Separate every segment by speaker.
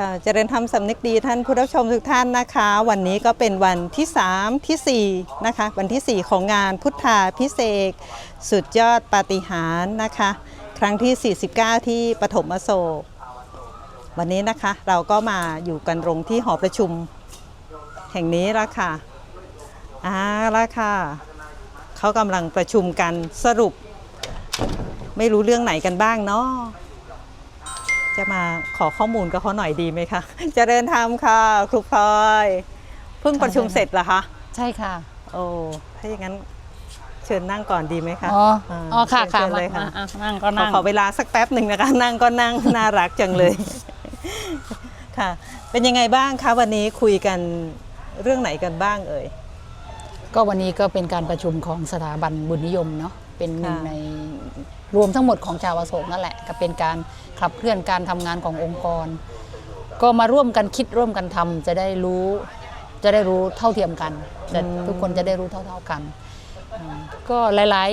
Speaker 1: ค่ะเจริญธรรมสำนึกดีท่านผู้รับชมทุกท่านนะคะ วันนี้ก็เป็นวันที่ 3ทีสี่ 4 นะคะ วันที่ 4 ของงานพุทธาพิเศษ สุดยอดปาฏิหาริย์นะคะ ครั้งที่ 49 ที่ปฐมโศก วันนี้นะคะเราก็มาอยู่กันตรงที่หอประชุม แห่งนี้ละค่ะอ่าละค่ะเขากำลังประชุมกันสรุป ไม่รู้เรื่องไหนกันบ้างเนาะ จะมาขอข้อมูลกับเขาหน่อยดีไหมคะเจริญธรรมค่ะครูพลอยเพิ่งประชุมเสร็จเหรอคะ
Speaker 2: ใช่ค่ะ
Speaker 1: โอ้ถ้าอย่างนั้นเชิญนั่งก่อนดีไหมคะ
Speaker 2: อ๋อาอ๋อค่ะ
Speaker 1: เชิ
Speaker 2: ค่ะ
Speaker 1: ญ
Speaker 2: มา
Speaker 1: เลยค่ะ
Speaker 2: มาอะนั่งก็
Speaker 1: ขอ
Speaker 2: นั่ง
Speaker 1: ขอเวลาสักแป๊บหนึ่งนะคะ นั่งก็นั่งน่ารักจังเลยค่ะ เป็นยังไงบ้างคะวันนี้คุยกันเรื่องไหนกันบ้างเอ่ย
Speaker 2: ก็วันนี้ก็เป็นการประชุมของสถาบันบุญนิยมเนาะเป็นหนึ่ง
Speaker 1: ค่ะ
Speaker 2: ใน รวมทั้งหมดของชาวอโศกนั่นแหละ ก็เป็นการขับเคลื่อนการทำงานขององค์กร ก็มาร่วมกันคิดร่วมกันทำจะได้รู้จะได้รู้เท่าเทียมกันจะทุกคนจะได้รู้เท่าๆกันอืมก็หลาย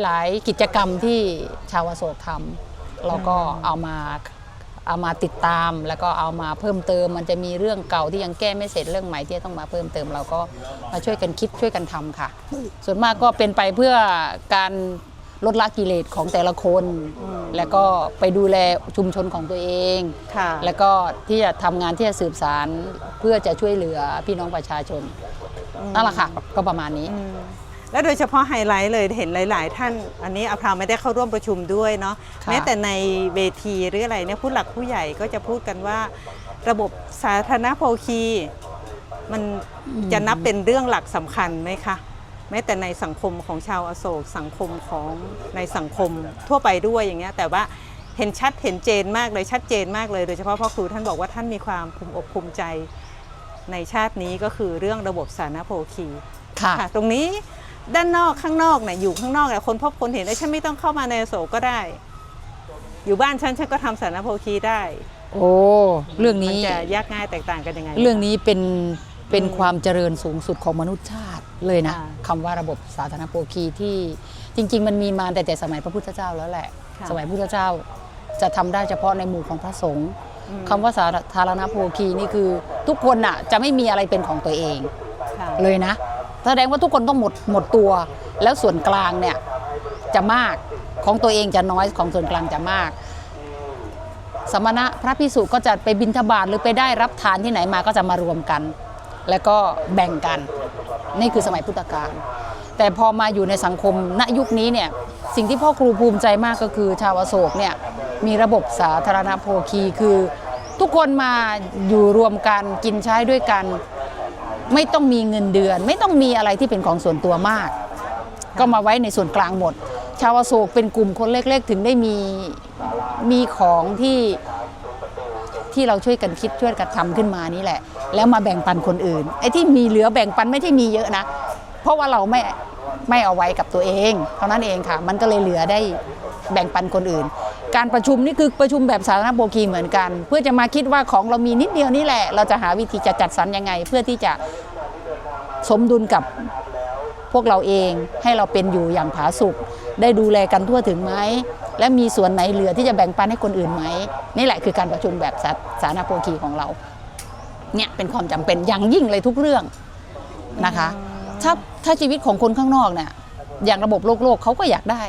Speaker 2: ๆหลายๆกิจกรรมที่ชาวอโศกทำเราก็เอามา เอามาติดตาม แล้วก็เอามาเพิ่มเติม มันจะมีเรื่องเก่าที่ยังแก้ไม่เสร็จเรื่องใหม่ที่ต้องมาเพิ่มเติมเราก็มาช่วยกันคิดช่วยกันทำค่ะ ส่วนมากก็เป็นไปเพื่อการลดละกิเลสของแต่ละคน แล้วก็ไปดูแลชุมชนของตัวเอง
Speaker 1: ค่ะ
Speaker 2: แล้วก็ที่จะทำงานที่จะสืบสารเพื่อจะช่วยเหลือพี่น้องประชาชนนั่นแหละค่ะก็ประมาณนี้
Speaker 1: อืม และโดยเฉพาะไฮไลท์เลยเห็นหลาย ๆ ท่าน อันนี้อภราไม่ได้เข้าร่วมประชุมด้วยเนาะ
Speaker 2: ค่ะ
Speaker 1: แม้แต่ในเวทีหรืออะไรเนี่ยผู้หลักผู้ใหญ่ก็จะพูดกันว่า ระบบสาธารณโภคีมันจะนับเป็นเรื่องหลักสำคัญไหมคะแม้แต่ในสังคมของชาวอโศกสังคมของในสังคมทั่วไปด้วยอย่างเงี้ยแต่ว่าเห็นชัดเห็นเจนมากเลยชัดเจนมากเลย โดยเฉพาะพ่อครูท่านบอกว่าท่านมีความภูมิอกภูมิใจในชาตินี้ก็คือเรื่องระบบสาธารณโภคี
Speaker 2: ค่ะ
Speaker 1: ค่ะตรงนี้ ด้านนอกข้างนอกเนี่ยอยู่ข้างนอกเนี่ยคนพบคนเห็นไอ้ยฉันไม่ต้องเข้ามาในอโศกก็ได้ อยู่บ้านฉันฉันก็ทำสารโภคีได้
Speaker 2: โอ้เรื่อง
Speaker 1: มัน
Speaker 2: นี้
Speaker 1: จะยากง่ายแตกต่างกันยังไง
Speaker 2: เรื่องนี้เป็นเป็น
Speaker 1: อืม
Speaker 2: ความเจริญสูงสุดของมนุษยชาติเลยนะ
Speaker 1: ค่ะ
Speaker 2: คำว่าระบบสาธารณโภคีที่จริง ๆ มันมีมาแต่แต่สมัยพระพุทธเจ้าแล้วแหละ
Speaker 1: ค่ะ
Speaker 2: สมัยพระพุทธเจ้าจะทำได้เฉพาะในหมู่ของพระสงฆ์
Speaker 1: อืม
Speaker 2: คำว่าสาธารณโภคีนี่คือ ทุกคนน่ะจะไม่มีอะไรเป็นของตัวเอง
Speaker 1: ค่ะ
Speaker 2: เลยนะ แสดงว่าทุกคนต้องหมดหมดตัว แล้วส่วนกลางเนี่ยจะมากของตัวเองจะน้อยของส่วนกลางจะมาก สมณะพระพิสุก็จะไปบิณฑบาตหรือไปได้รับทานที่ไหนมาก็จะมารวมกัน แล้วก็แบ่งกัน นี่คือสมัยพุทธกาลแต่พอมาอยู่ในสังคมณยุคนี้เนี่ยสิ่งที่พ่อครูภูมิใจมากก็คือ ชาวอโศกเนี่ยมีระบบสาธารณโภคีคือ ทุกคนมาอยู่รวมกันกินใช้ด้วยกัน ไม่ต้องมีเงินเดือน ไม่ต้องมีอะไรที่เป็นของส่วนตัวมาก ก็มาไว้ในส่วนกลางหมด ชาวโศกเป็นกลุ่มคนเล็กๆ ถึงได้มีมีของที่ที่เราช่วยกันคิดช่วยกันทำขึ้นมานี่แหละ แล้วมาแบ่งปันคนอื่นไอ้ที่มีเหลือแบ่งปันไม่ได้มีเยอะนะ เพราะว่าเราไม่ไม่เอาไว้กับตัวเอง เท่านั้นเองค่ะ มันก็เลยเหลือได้แบ่งปันคนอื่น การประชุมนี่คือประชุมแบบสาธารณโภคีเหมือนกัน เพื่อจะมาคิดว่าของเรามีนิดเดียวนี่แหละ เราจะหาวิธีจะจัดสรรยังไง เพื่อที่จะสมดุลกับพวกเราเองให้เราเป็นอยู่อย่างผาสุกได้ดูแลกันทั่วถึงไหมและมีส่วนไหนเหลือที่จะแบ่งปันให้คนอื่นไหมนี่แหละคือการประชุมแบบสาธารณโภคีของเราเนี่ยเป็นความจำเป็นอย่างยิ่งเลยทุกเรื่องนะคะ ถ้าถ้าชีวิตของคนข้างนอกเนี่ยอย่างระบบโลกโลกเขาก็อยากได้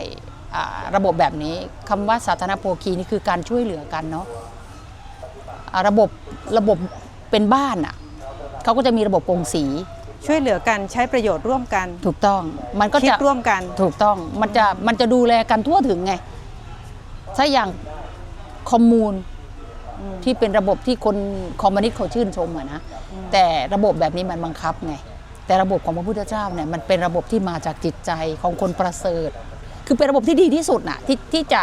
Speaker 2: ระบบแบบนี้คำว่าสาธารณโภคีนี่คือการช่วยเหลือกันเนาะอ่าระบบระบบเป็นบ้านอะเขาก็จะมีระบบกงสี
Speaker 1: ช่วยเหลือกันใช้ประโยชน์ร่วมกัน
Speaker 2: ถูกต้องมันก็
Speaker 1: คิด
Speaker 2: จะ
Speaker 1: ร่วมกัน
Speaker 2: ถูกต้องมันจะมันจะดูแลกันทั่วถึงไง ถ้าอย่างคอมมูน
Speaker 1: อืม
Speaker 2: ที่เป็นระบบที่คนคอมมิวนิสต์เขาชื่นชมอะนะแต่ระบบแบบนี้มันบังคับไงแต่ระบบของพระพุทธเจ้าเนี่ยมันเป็นระบบที่มาจากจิตใจของคนประเสริฐ คือเป็นระบบที่ดีที่สุดน่ะที่ที่จะ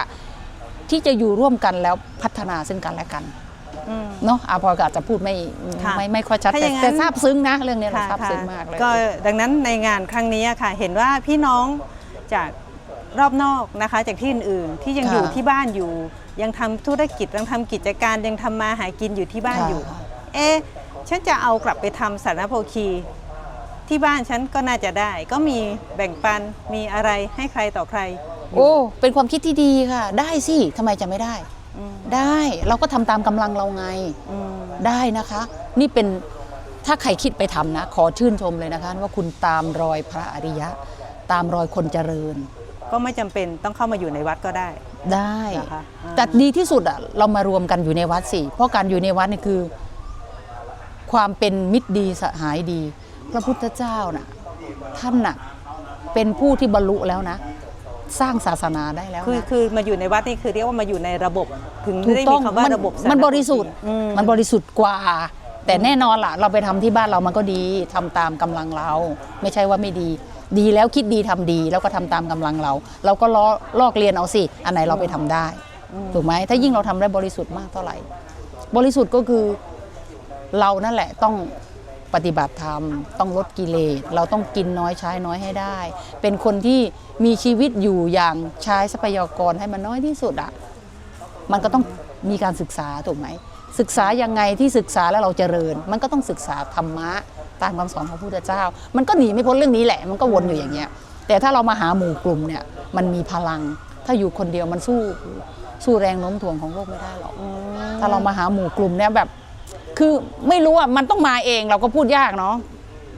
Speaker 2: ที่จะอยู่ร่วมกันแล้วพัฒนาซึ่งกันและกัน
Speaker 1: อืม
Speaker 2: เนาะอาพออาจจะพูดไม่
Speaker 1: ค่ะ
Speaker 2: ไม่ไม่ค่อยชัด
Speaker 1: ถ้าอ
Speaker 2: แต่
Speaker 1: ย่างนั้น
Speaker 2: แต่ซาบซึ้งนะ เรื่องนี้เรา
Speaker 1: ค่ะ
Speaker 2: ซาบ
Speaker 1: ค่ะ
Speaker 2: ซึ้งมากเลย
Speaker 1: ก็ดังนั้นในงานครั้งนี้อะค่ะ เห็นว่าพี่น้องจากรอบนอกนะคะ จากที่อื่นๆ ที่ยัง
Speaker 2: ค่ะ
Speaker 1: อยู่ที่บ้านอยู่ ยังทำธุรกิจยังทำกิจการยังทำมาหากินอยู่ที่บ้าน
Speaker 2: ค่ะ
Speaker 1: อยู่ เอ๊ะฉันจะเอากลับไปทำสารโภคี ที่บ้านฉันก็น่าจะได้ ก็มีแบ่งปันมีอะไรให้ใครต่อใครอยู่
Speaker 2: โอ้เป็นความคิดที่ดีค่ะ ได้สิทำไมจะไม่ได้
Speaker 1: อืม
Speaker 2: ได้เราก็ทำตามกำลังเราไง
Speaker 1: อืม
Speaker 2: ได้นะคะ นี่เป็นถ้าใครคิดไปทำนะ ขอชื่นชมเลยนะคะ ว่าคุณตามรอยพระอริยะ ตามรอยคนเจริญ
Speaker 1: ก็ไม่จำเป็นต้องเข้ามาอยู่ในวัดก็ได้
Speaker 2: ได้
Speaker 1: เหรอคะอ่า
Speaker 2: แต่ดีที่สุดอะเรามารวมกันอยู่ในวัดสิ เพราะการอยู่ในวัดนี่คือ ความเป็นมิตรดีสหายดี พระพุทธเจ้าน่ะท่านน่ะเป็นผู้ที่บรรลุแล้วนะ สร้างศาสนาได้แล้ว
Speaker 1: คือ
Speaker 2: นะ
Speaker 1: คือมาอยู่ในวัดนี่คือเรียกว่ามาอยู่ในระบบ ถึง
Speaker 2: ถูก
Speaker 1: ได้
Speaker 2: ต้
Speaker 1: มี
Speaker 2: อง
Speaker 1: คำว่า
Speaker 2: มัน
Speaker 1: ระบบ
Speaker 2: มันบริสุทธิ์
Speaker 1: อืม
Speaker 2: มันบริสุทธิ์กว่า แต่แน่นอนล่ะ เราไปทำที่บ้านเรามันก็ดีทำตามกำลังเรา ไม่ใช่ว่าไม่ดี ดีแล้วคิดดีทำดีแล้วก็ทำตามกำลังเรา เราก็ล้อลอกเรียนเอาสิอันไหนเราไปทำได้ถูกไหมถ้ายิ่งเราทำได้บริสุทธิ์มากเท่าไหร่ บริสุทธิ์ก็คือเรานั่นแหละต้อง ปฏิบัติธรรม ต้องลดกิเลส เราต้องกินน้อยใช้น้อยให้ได้ เป็นคนที่มีชีวิตอยู่อย่างใช้ทรัพยากรให้มันน้อยที่สุดอะมันก็ต้องมีการศึกษาถูกไหมศึกษายังไงที่ศึกษาแล้วเราเจริญ มันก็ต้องศึกษาธรรมะตามคำสอนของพระพุทธเจ้า มันก็หนีไม่พ้นเรื่องนี้แหละ มันก็วนอยู่อย่างเงี้ย แต่ถ้าเรามาหาหมู่กลุ่มเนี่ยมันมีพลัง ถ้าอยู่คนเดียวมันสู้สู้แรงโน้มถ่วงของโลกไม่ได้หรอก
Speaker 1: อืม
Speaker 2: ถ้าเรามาหาหมู่กลุ่มเนี่ยแบบ คือไม่รู้อะมันต้องมาเองเราก็พูดยากเนาะ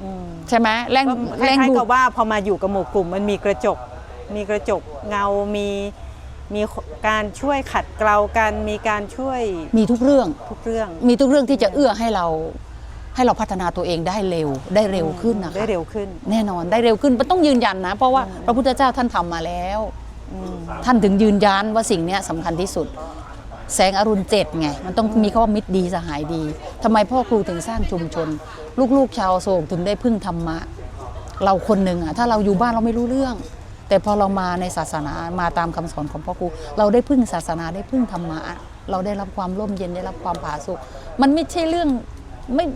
Speaker 1: อืม
Speaker 2: ใช่ไหมแรง
Speaker 1: ก็ค
Speaker 2: แรง
Speaker 1: ล้าย
Speaker 2: ดู
Speaker 1: ๆ
Speaker 2: ด
Speaker 1: กับว่าพอมาอยู่กับหมู่กลุ่มมันมีกระจก มีกระจกเงา มีมีการช่วยขัดเกลากัน มีการช่วย
Speaker 2: มีทุกเรื่อง
Speaker 1: ทุกเรื่อง
Speaker 2: มีทุกเรื่องที่จะเอื้อให้เราให้เราพัฒนาตัวเองได้เร็วได้เร็วขึ้นนะคะ
Speaker 1: ได้เร็วขึ้น
Speaker 2: แน่นอนได้เร็วขึ้นมันต้องยืนยันนะ เพราะว่าพระพุทธเจ้าท่านทำมาแล้ว
Speaker 1: อืม
Speaker 2: ท่านถึงยืนยันว่าสิ่งเนี้ยสำคัญที่สุด แสงอรุณเจ็ดไง มันต้องมีคำว่ามิตรดีสหายดีทำไมพ่อครูถึงสร้างชุมชน ลูกๆ ชาวโศกถึงได้พึ่งธรรมะ เราคนหนึ่งอะถ้าเราอยู่บ้านเราไม่รู้เรื่อง แต่พอเรามาในศาสนามาตามคำสอนของพ่อครู เราได้พึ่งศาสนาได้พึ่งธรรมะ เราได้รับความร่มเย็นได้รับความผาสุกมันไม่ใช่เรื่องไม่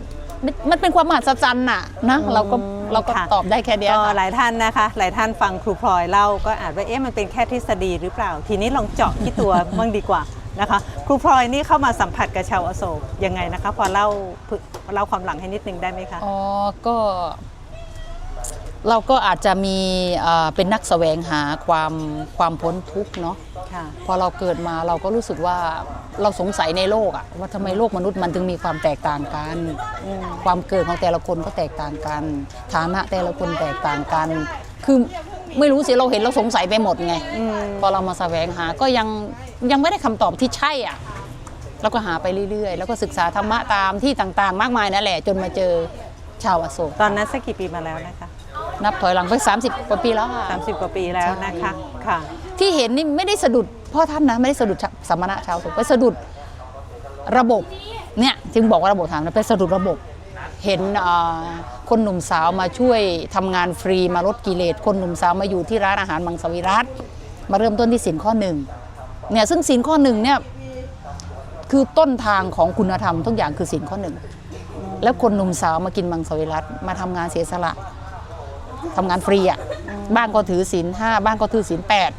Speaker 2: ไม่มันเป็นความมหัศจรรย์น่ะนะเราก็เราก็
Speaker 1: ค่ะ
Speaker 2: ตอบได้แค่เนี้ย
Speaker 1: ก็
Speaker 2: ค่ะ
Speaker 1: หลายท่านนะคะ หลายท่านฟังครูพลอยเล่าก็อาจว่าเอ๊ะมันเป็นแค่ทฤษฎีหรือเปล่า ทีนี้ลองเจาะที่ตัวบ้างดีกว่า นะคะ ครูพลอยนี่เข้ามาสัมผัสกับชาวอโศกยังไงนะคะ พอเล่าเล่าความหลังให้นิดนึงได้ไหมคะ
Speaker 2: อ๋อก็เราก็อาจจะมีเอ่อเป็นนักแสวงหาความความพ้นทุกข์เนาะ
Speaker 1: ค่ะ
Speaker 2: พอเราเกิดมาเราก็รู้สึกว่าเราสงสัยในโลกอะว่าทำไมโลกมนุษย์มันถึงมีความแตกต่างกัน
Speaker 1: อืม
Speaker 2: ความเกิดของแต่ละคนก็แตกต่างกัน ฐานะแต่ละคนแตกต่างกัน คือ ไม่รู้สิเราเห็นเราสงสัยไปหมดไง
Speaker 1: อืม
Speaker 2: พอเรามาแสวงหาก็ยังยังไม่ได้คำตอบที่ใช่อะแล้วก็หาไปเรื่อยๆ แล้วก็ศึกษาธรรมะตามที่ต่างๆ มากมายนั่นแหละจนมาเจอชาวอโศก
Speaker 1: ตอนนั้นสักกี่ปีมาแล้วนะคะ
Speaker 2: นับถอยหลังไป 30 กว่าปีแล้วค่ะ
Speaker 1: 30กว่าปีแล้วนะคะค่ะ
Speaker 2: ที่เห็นนี่ไม่ได้สะดุดพ่อท่านนะไม่ได้สะดุดสมณะชาวโศกไปสะดุดระบบเนี่ยจึงบอกว่าระบบทางนะไปสะดุดระบบเห็นเอ่อ คนหนุ่มสาวมาช่วยทำงานฟรีมาลดกิเลสคนหนุ่มสาวมาอยู่ที่ร้านอาหารมังสวิรัตมาเริ่มต้นที่สินข้อหนึ่งเนี่ยซึ่งสินข้อหนึ่งเนี่ยคือต้นทางของคุณธรรมทุกอย่างคือสินข้อหนึ่งแล้วคนหนุ่มสาวมากินมังสวิรัตมาทำงานเสียสละทำงานฟรีอะบ้านก็ถือศีลห้าบ้านก็ถือศีลแปด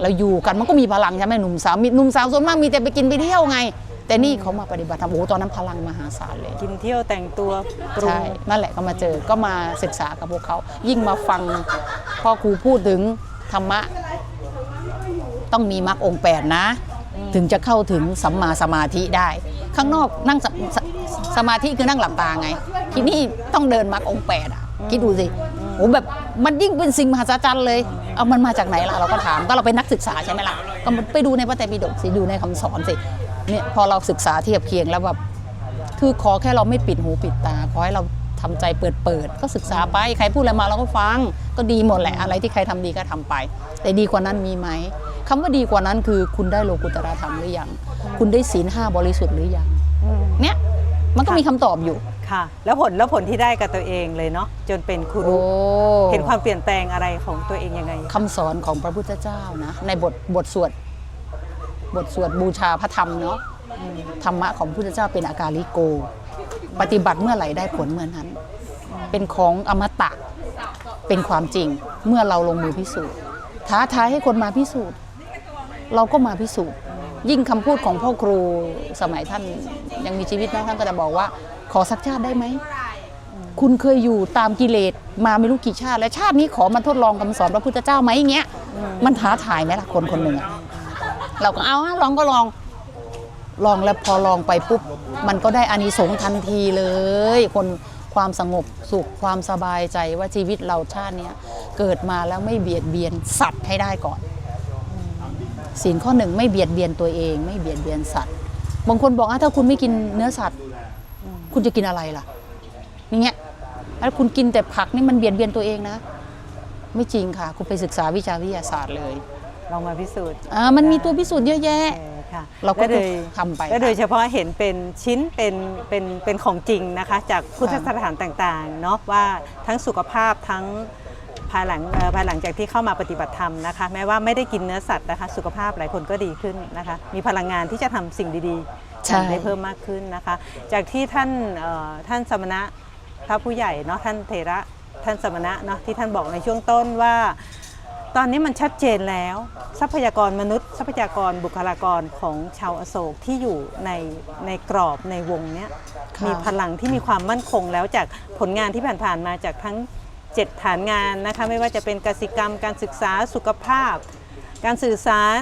Speaker 2: เราอยู่กันมันก็มีพลังใช่ไหมหนุ่มสาวมีหนุ่มสาวส่วนมากมีแต่ไปกินไปเที่ยวไง แต่นี่เขามาปฏิบัติธรรมโอ้โหตอนนั้นพลังมหาศาลเลย
Speaker 1: กินเที่ยวแต่งตัวปรุง
Speaker 2: ใช่ นั่นแหละก็มาเจอก็มาศึกษากับพวกเขา ยิ่งมาฟังพ่อครูพูดถึงธรรมะ ต้องมีมรรคองค์แปดนะ ถึงจะเข้าถึงสัมมาสมาธิได้ ข้างนอกนั่งสสสมาธิคือนั่งหลับตาไง ที่นี่ต้องเดินมรรคองค์แปดอะ คิดดูสิโอ้แบบมันยิ่งเป็นสิ่งมหัศจรรย์เลย เอามันมาจากไหนล่ะเราก็ถามก็เราเป็นนักศึกษาใช่ไหมล่ะก็ไปดูในพระไตรปิฎกสิดูในคำสอนสิ เนี่ยพอเราศึกษาเทียบเคียงแล้วแบบคือขอแค่เราไม่ปิดหูปิดตา ขอให้เราทำใจเปิดเปิดๆก็ศึกษาไปใครพูดอะไรมาเราก็ฟัง ก็ดีหมดแหละอะไรที่ใครทำดีก็ทำไป แต่ดีกว่านั้นมีไหมคำว่าดีกว่านั้นคือคุณได้โลกุตระธรรมหรือยังคุณได้ศีลห้าบริสุทธิ์หรือยัง
Speaker 1: อืม
Speaker 2: เนี่ยมันก็มีคำตอบอยู่
Speaker 1: ค่ะ แล้วผลแล้วผลที่ได้กับตัวเองเลยเนาะจนเป็นครู
Speaker 2: โอ้
Speaker 1: เห็นความเปลี่ยนแปลงอะไรของตัวเองยังไง
Speaker 2: คำสอนของพระพุทธเจ้านะในบทบทสวด บทสวดบูชาพระธรรมเนาะธรรมะของพระพุทธเจ้าเป็นอาการลิโก ปฏิบัติเมื่อไหร่ได้ผลเมื่อนั้น เป็นของอมตะเป็นความจริงเมื่อเราลงมือพิสูจน์ท้าทายให้คนมาพิสูจน์ เราก็มาพิสูจน์ ยิ่งคำพูดของพ่อครูสมัยท่านยังมีชีวิตนะท่านก็จะบอกว่า ขอสักชาติได้ไหมคุณเคยอยู่ตามกิเลสมาไม่รู้กี่ชาติ แล้วชาตินี้ขอมาทดลองคำสอนพระพุทธเจ้าไหมอย่างเงี้ยมันท้าทายไหมล่ะคนคนหนึ่งอะ เราก็เอาฮะลองก็ลอง ลองแล้วพอลองไปปุ๊บ มันก็ได้อานิสงส์ทันทีเลย คนความสงบสุขความสบายใจว่าชีวิตเราชาติเนี้ยเกิดมาแล้วไม่เบียดเบียนสัตว์ให้ได้ก่อนศีลข้อหนึ่งไม่เบียดเบียนตัวเอง ไม่เบียดเบียนสัตว์บางคนบอกอะถ้าคุณไม่กินเนื้อสัตว์ คุณจะกินอะไรล่ะนี่เงี้ยแล้วคุณกินแต่ผักนี่มันเบียดเบียนตัวเองนะ ไม่จริงค่ะ คุณไปศึกษาวิชาวิทยาศาสตร์เลย
Speaker 1: ลองมาพิสูจน์
Speaker 2: อ่ามันมีตัวพิสูจน์เยอะแยะ
Speaker 1: เออค่ะ
Speaker 2: เราก็
Speaker 1: และโดย
Speaker 2: ทำไป
Speaker 1: และโดย
Speaker 2: ค่ะ
Speaker 1: เฉพาะเห็นเป็นชิ้นเป็นเป็นเป็นของจริงนะคะ จากพุทธ
Speaker 2: ค่ะ
Speaker 1: สถานต่างๆเนาะว่าทั้งสุขภาพทั้งภายหลังเอ่อภายหลังจากที่เข้ามาปฏิบัติธรรมนะคะแม้ว่าไม่ได้กินเนื้อสัตว์นะคะ สุขภาพหลายคนก็ดีขึ้นนะคะ มีพลังงานที่จะทำสิ่งดีๆ
Speaker 2: ใช่
Speaker 1: ทำได้เพิ่มมากขึ้นนะคะ จากที่ท่านเอ่อท่านสมณะพระผู้ใหญ่เนาะท่านเถระท่านสมณะเนาะที่ท่านบอกในช่วงต้นว่า ตอนนี้มันชัดเจนแล้ว ทรัพยากรมนุษย์ ทรัพยากรบุคลากรของชาวอโศกที่อยู่ในในกรอบในวงเนี้ย
Speaker 2: ค่ะ
Speaker 1: มีพลังที่มีความมั่นคงแล้วจากผลงานที่ผ่านๆมาจากทั้ง 7 ฐานงานนะคะไม่ว่าจะเป็นกสิกรรม การศึกษาสุขภาพ การสื่อสาร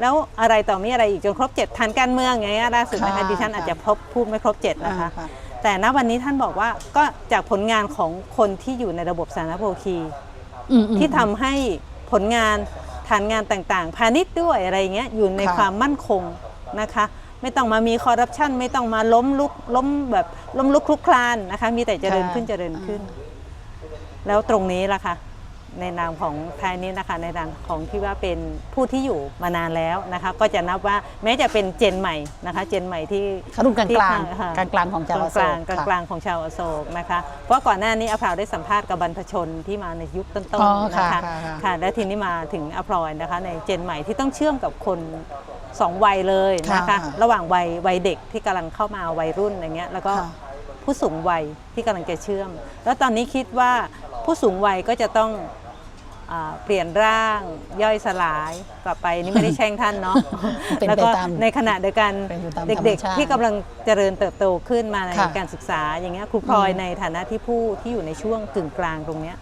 Speaker 1: แล้วอะไรต่อมีอะไรอีกจนครบ 7 ฐานการเมืองอย่างเงี้ยล่าสุดนะคะ
Speaker 2: ค่ะ
Speaker 1: ดิฉันอาจจะพบพูดไม่ครบ 7 นะคะ
Speaker 2: อ่าค่ะ
Speaker 1: แต่ณวันนี้ท่านบอกว่าก็จากผลงานของคนที่อยู่ในระบบสาธารณโภคี
Speaker 2: อืมอืม
Speaker 1: ที่ทำให้ ผลงานฐานงานต่างๆ พาณิชย์ด้วยอะไรเงี้ยอยู่ใน
Speaker 2: ค่ะ
Speaker 1: ความมั่นคงนะคะ ไม่ต้องมามีคอร์รัปชันไม่ต้องมาล้มลุกล้มแบบล้มลุกคลุกคลานนะคะ มีแต่เจริญขึ้นเจริญขึ้น แล้วตรงนี้ล่ะค่ะ ในนามของไทยนี้นะคะในนามของที่ว่าเป็นผู้ที่อยู่มานานแล้วนะคะ ก็จะนับว่าแม้จะเป็นเจนใหม่นะคะ เจนใหม่ที่
Speaker 2: เขารุ่นกลาง
Speaker 1: ที่
Speaker 2: กลาง
Speaker 1: ค่ะ
Speaker 2: กลางกลางๆของ
Speaker 1: ก
Speaker 2: ชาว
Speaker 1: ลา
Speaker 2: องโศ
Speaker 1: กลาง
Speaker 2: ก
Speaker 1: กลาง
Speaker 2: ค่ะ
Speaker 1: กลางของชาวอโศกนะคะเพราะก่อนหน้านี้อภราวได้สัมภาษณ์กับบรรพชนที่มาในยุคต้น
Speaker 2: อ๋อ
Speaker 1: ๆนะคะ
Speaker 2: ค่ะค่ะค่ะ
Speaker 1: ค่ะและทีนี้มาถึงอภรอยนะคะในเจนใหม่ที่ต้องเชื่อมกับคนสองวัยเลยนะคะ
Speaker 2: ค่ะ
Speaker 1: ระหว่างวัยวัยเด็กที่กำลังเข้ามาวัยรุ่นอย่างเงี้ยแล้วก็
Speaker 2: ค่ะ
Speaker 1: ผู้สูงวัยที่กำลังจะเชื่อม แล้วตอนนี้คิดว่าผู้สูงวัยก็จะต้อง อ่าเปลี่ยนร่างย่อยสลายกลับไปนี่ไม่ได้แช่งท่านเนาะ
Speaker 2: เป็นไป
Speaker 1: แล้วก็
Speaker 2: ตาม
Speaker 1: ในขณะเดียวกัน
Speaker 2: เป็นไปตาม
Speaker 1: เด็ก
Speaker 2: ธรรมชาติ
Speaker 1: ๆที่กำลังเจริญเติบโตขึ้นมาใน
Speaker 2: ค่ะ
Speaker 1: การศึกษา อย่างเงี้ยครูพลอย
Speaker 2: อืม
Speaker 1: ในฐานะที่ผู้ที่อยู่ในช่วงกึ่งกลางตรงเนี้ย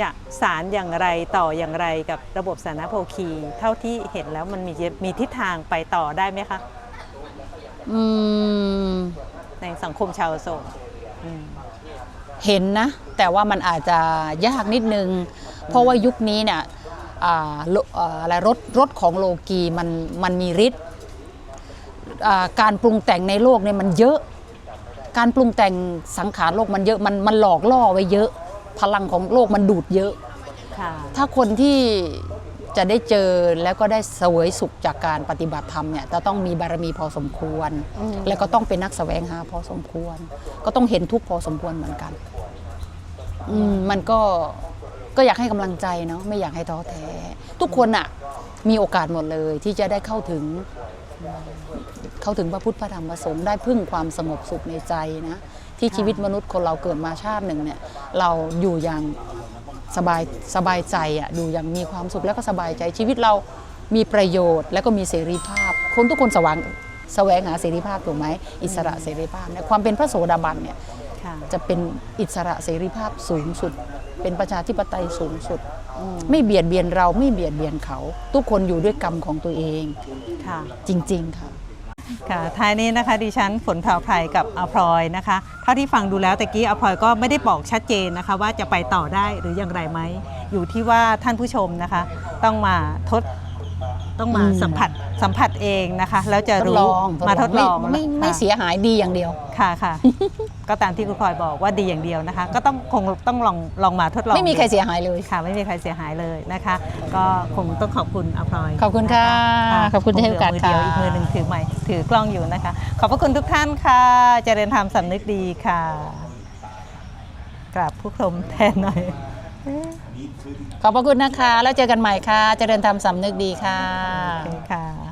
Speaker 1: จะสารอย่างไรต่ออย่างไรกับระบบสาธารณโภคี เท่าที่เห็นแล้วมันมีมีทิศทางไปต่อได้ไหมคะ
Speaker 2: อืม
Speaker 1: ในสังคมชาวอโศกอืม
Speaker 2: เห็นนะ แต่ว่ามันอาจจะยากนิดนึง เพราะว่ายุคนี้เนี่ยอ่าโลอ่าอะไรรถรถของโลกีมันมันมีฤทธิ์อ่าการปรุงแต่งในโลกเนี่ยมันเยอะ การปรุงแต่งสังขารโลกมันเยอะมันมันหลอกล่อไว้เยอะ พลังของโลกมันดูดเยอะ
Speaker 1: ค่ะ
Speaker 2: ถ้าคนที่จะได้เจอแล้วก็ได้เสวยสุขจากการปฏิบัติธรรมเนี่ยจะต้องมีบารมีพอสมควร
Speaker 1: อืม
Speaker 2: แล้วก็ต้องเป็นนักแสวงหาพอสมควร ก็ต้องเห็นทุกข์พอสมควรเหมือนกันอืมมันก็ ก็อยากให้กำลังใจเนาะไม่อยากให้ท้อแท้ ทุกคนอะมีโอกาสหมดเลยที่จะได้เข้าถึง เข้าถึงพระพุทธพระธรรมพระสงฆ์ได้พึ่งความสงบสุขในใจนะที่
Speaker 1: ค่ะ
Speaker 2: ชีวิตมนุษย์คนเราเกิดมาชาติหนึ่งเนี่ยเราอยู่อย่างสบายสบายใจอะอยู่อย่างมีความสุขแล้วก็สบายใจชีวิตเรามีประโยชน์ แล้วก็มีเสรีภาพ คนทุกคนสว่างแสวงหาเสรีภาพถูกไหมอิสระเสรีภาพเนี่ยความเป็นพระโสดาบันเนี่ย
Speaker 1: ค่ะ
Speaker 2: จะเป็นอิสระเสรีภาพสูงสุด เป็นประชาธิปไตยสูงสุด
Speaker 1: อืม
Speaker 2: ไม่เบียดเบียนเราไม่เบียดเบียนเขา ทุกคนอยู่ด้วยกรรมของตัวเอง
Speaker 1: ค่ะ
Speaker 2: จริง ๆ ค่ะ
Speaker 1: ค่ะท้ายนี้นะคะดิฉันฝนเผาไพรกับอภรอยนะคะเท่าที่ฟังดูแล้วตะกี้อภรอยก็ไม่ได้บอกชัดเจนนะคะ ว่าจะไปต่อได้หรืออย่างไรไหมอยู่ที่ว่าท่านผู้ชมนะคะ ต้องมาทด ต้องมา
Speaker 2: อืม
Speaker 1: สัมผัสสัมผัสเองนะคะ แล้วจะ
Speaker 2: ทด
Speaker 1: รู้
Speaker 2: ลอง
Speaker 1: มาทดลอง
Speaker 2: ไม่ไม่ไม่
Speaker 1: ค่ะ
Speaker 2: เสียหายดีอย่างเดียว
Speaker 1: ค่ะค่ะ ก็ตามที่คุณพลอยบอกว่าดีอย่างเดียวนะคะ ก็ต้องคงต้องลองลองมาทดลอง
Speaker 2: ไม่มีใคร
Speaker 1: ดู
Speaker 2: เสียหายเลย
Speaker 1: ค่ะ ไม่มีใครเสียหายเลยนะคะ ก็คงต้องขอบคุณอภรอย
Speaker 2: ขอบคุณค่ะ
Speaker 1: น
Speaker 2: ขอบคุณที่ให้โอกาส
Speaker 1: มือเดียว
Speaker 2: ค่ะ
Speaker 1: อีกมือหนึ่งถือไม้ถือกล้องอยู่นะคะ ขอบพระคุณทุกท่านค่ะเจริญธรรมสำนึกดีค่ะกราบผู้ชมแทนหน่อย
Speaker 2: ขอบพระคุณนะคะ แล้วเจอกันใหม่ค่ะ เจริญธรรมสำนึกดีค่ะ
Speaker 1: โอเคค่ะ